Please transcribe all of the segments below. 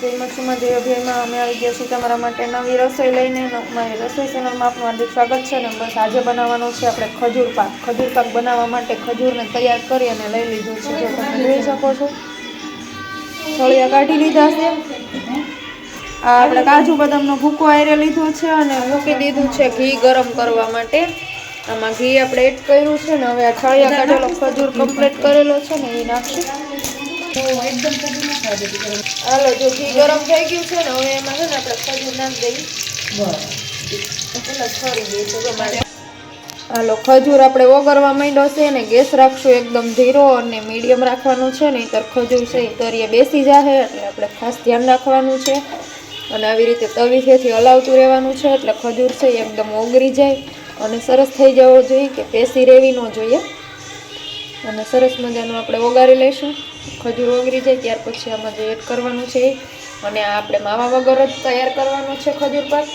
જય મચ્છુમતી અભિયાનમાં અમે આવી ગયા છીએ તમારા માટે નવી રસોઈ લઈને. મારી રસોઈ ચેનલમાં આપનું હાર્દિક સ્વાગત છે ને બસ આજે બનાવવાનો છે આપણે ખજૂર પાક. ખજૂર પાક બનાવવા માટે ખજૂરને તૈયાર કરી અને લઈ લીધું છે. જો તમે જોઈ શકો છો. છળિયા કાઢી લીધા છે. આ આપણે કાજુ બદામનો ભૂકો આયરે લીધો છે અને મૂકી દીધું છે ઘી ગરમ કરવા માટે. આમાં ઘી આપણે એડ કર્યું છે ને હવે આ છળિયા કાઢેલો ખજૂર કમ્પ્લીટ કરેલો છે ને એ નાખશું. હાલો જો ઘી ગરમ થઈ ગયું છે ને હવે એમાં છે ને આપણે ખજૂર નાખી દઈએ. હાલો ખજૂર આપણે ઓગળવા માંડ્યો છે ને ગેસ રાખશું એકદમ ધીરો અને મીડિયમ રાખવાનું છે ને તર ખજૂર છે એ તરીએ બેસી જશે એટલે આપણે ખાસ ધ્યાન રાખવાનું છે. અને આવી રીતે તવીથેથી હલાવતું રહેવાનું છે એટલે ખજૂર છે એ એકદમ ઓગળી જાય. અને સરસ થઈ જવો જોઈએ કે પેસી રહેવી ન જોઈએ. અને સરસ મજાનું આપણે ઓગાળી લઈશું. ખજૂર ઓગળી જાય ત્યાર પછી આમાં જે એડ કરવાનું છે. અને આ આપણે માવા વગર જ તૈયાર કરવાનો છે ખજૂર પાક.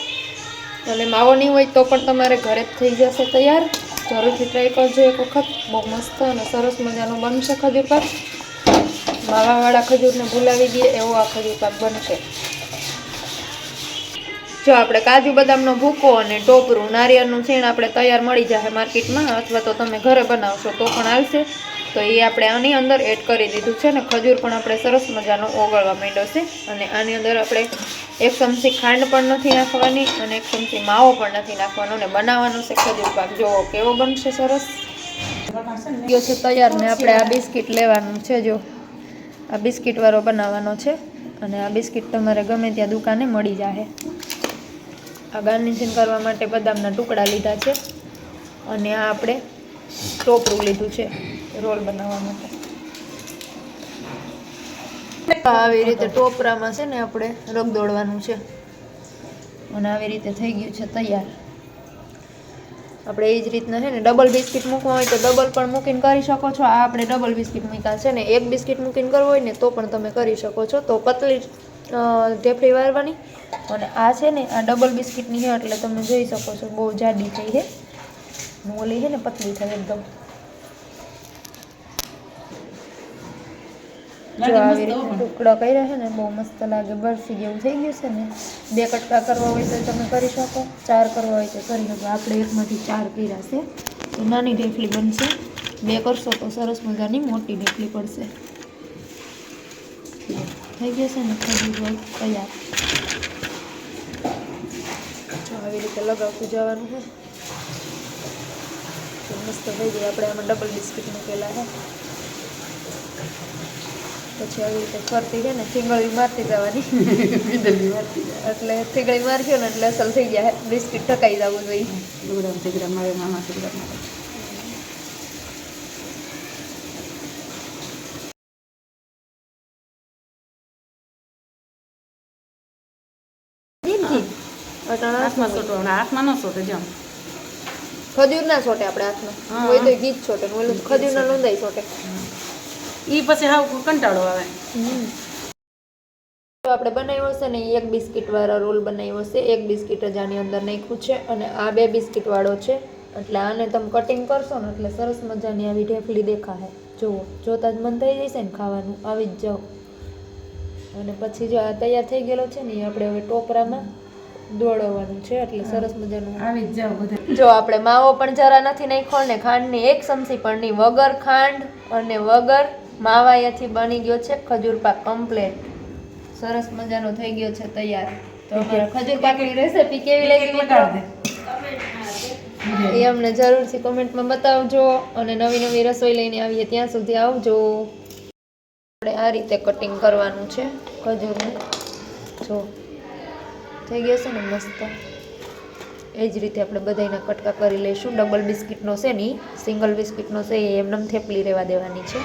અને માવો નહીં હોય તો પણ તમારે ઘરે જ થઈ જશે તૈયાર. જરૂરથી ટ્રાય કરજો એક વખત. બહુ મસ્ત અને સરસ મજાનો બનશે ખજૂર પાક. માવાવાળા ખજૂરને ભૂલાવી દઈએ, એવો આ ખજૂર પાક બનશે. જો આપણે કાજુ બદામનો ભૂકો અને ટોપરું નારિયેળનું છીણ આપણે તૈયાર મળી જશે માર્કેટમાં, અથવા તો તમે ઘરે બનાવશો તો પણ આવશે તો એ આપણે આની અંદર એડ કરી દીધું છે ને ખજૂર પણ આપણે સરસ મજાનો ઓગળવા માંડ્યો છે. અને આની અંદર આપણે એક ચમચી ખાંડ પણ નથી નાખવાની અને એક ચમચી માવો પણ નથી નાખવાનો અને બનાવવાનો છે ખજૂર પાક. જો કેવો બનશે સરસ. છે તૈયાર ને આપણે આ બિસ્કિટ લેવાનું છે, જો. આ બિસ્કિટવાળો બનાવવાનો છે અને આ બિસ્કિટ તમારે ગમે ત્યાં દુકાને મળી જાય આ ગાર્નિશિંગ કરવા માટે બદામના ટુકડા લીધા છે. અને આ આપણે ટોપરું લીધું છે રોલ બનાવવા માટે. આવી રીતે ટોપરામાં છે ને આપણે રગ દોડવાનું છે. અને આવી રીતે થઈ ગયું છે તૈયાર. આપણે એ જ રીતના છે ને ડબલ બિસ્કિટ મૂકવા હોય તો ડબલ પણ મૂકીને કરી શકો છો. આ આપણે ડબલ બિસ્કિટ મૂક્યા છે ને એક બિસ્કિટ મૂકીને કરવું હોય ને તો પણ તમે કરી શકો છો. તો પતલી અ, વાળવાની અને આ છે ને આ ડબલ બિસ્કિટની છે એટલે તમે જોઈ શકો છો બહુ જાડી થઈ છે. ઓલી છે ને પતલી થઈ એકદમ. જો આવી રીતે ટુકડા કર્યા છે ને બહુ મસ્ત લાગે. બરફી જેવું થઈ ગયું છે ને. બે કટકા કરવા હોય તો તમે કરી શકો. ચાર કરવા હોય તો કરી શકો. આપણે એકમાંથી ચાર કર્યા છે. તો નાની ઢેફલી બનશે. બે કરશો તો સરસ મજાની મોટી ઢેફલી પડશે. થઈ ગયા છે ને ખજૂર રોલ તૈયાર. જો આવી રીતે લગાવતું જવાનું છે. મસ્ત થઈ ગઈ આપણે આમાં ડબલ બિસ્કિટ મૂકેલા છે. પછી આવી રીતે ફરતી છે ને થીગળી મારતી જવાની. એટલે થીગળી મારશો ને એટલે અસલ થઈ ગયા બિસ્કિટ ટકાઈ જવું જોઈએ. હાથમાં સોટો. હાથમાં ન સોટે જેમ ખજૂર ના છોટે આપણે હાથમાં. હોય તો ઘી જ છોટે ખજૂર ના લોંદાઈ છોટે ઈ પછી હાવ કંટાળો આવે. આપણે બનાવ્યો છે ને એક બિસ્કિટ વાળો રોલ બનાવ્યો છે. એક બિસ્કિટ જ આની અંદર નાખ્યું છે અને આ બે બિસ્કિટ વાળો છે. એટલે આને તમે કટિંગ કરશો ને એટલે સરસ મજાની આવી ઢેફલી દેખાશે. જુઓ જોતા જ મન થઈ જશે ને ખાવાનું. આવી જ જાઓ. અને પછી જો આ તૈયાર થઈ ગયેલો છે ને આપણે હવે ટોપરામાં દોડવાનું છે એટલે સરસ મજાનું. આવી જ જાવ બધા. જો આપણે માવો પણ જરા નથી નાખ્યો ને ખાંડની એક ચમચી પણ નહીં વગર ખાંડ અને વગર માવાયાથી બની ગયો છે ખજૂર પાક કમ્પ્લેટ સરસ મજાનો થઈ ગયો છે તૈયાર. તો ખજૂર પાકની રેસીપી કેવી લાગી મિત્રો? એ અમને જરૂરથી કોમેન્ટમાં બતાવજો અને નવી નવી રસોઈ લઈને આવીએ ત્યાં સુધી આવજો. આપણે આ રીતે કટિંગ કરવાનું છે ખજૂરને જો, થઈ ગયો છે ને મસ્ત. એ જ રીતે આપણે બધાના કટકા કરી લઈશું. ડબલ બિસ્કિટનો છે નહીં સિંગલ બિસ્કિટનો છે એ એમને થેપલી રહેવા દેવાની છે.